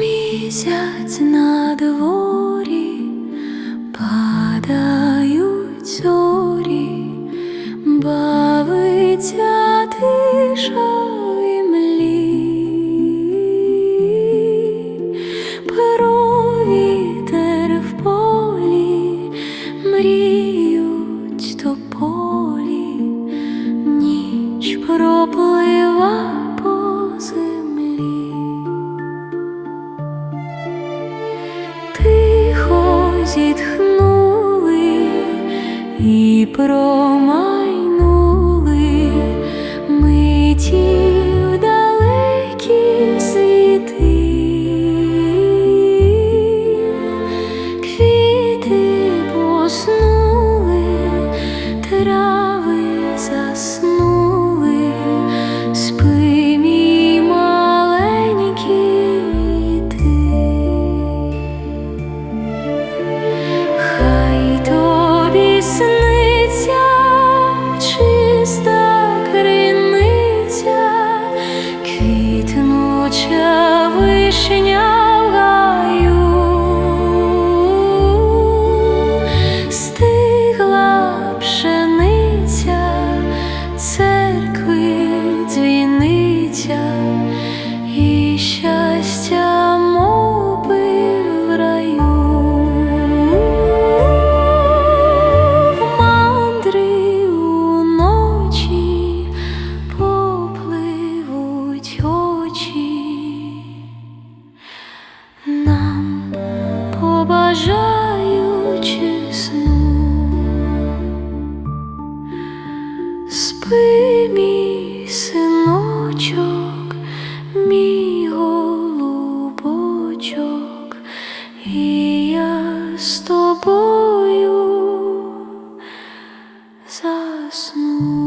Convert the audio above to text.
Місяць на дворі падають зорі, бавиться тиша зітхнули і промайнули миті вишня бажаючи сну, спи мій синочок, мій голубочок, і я з тобою засну.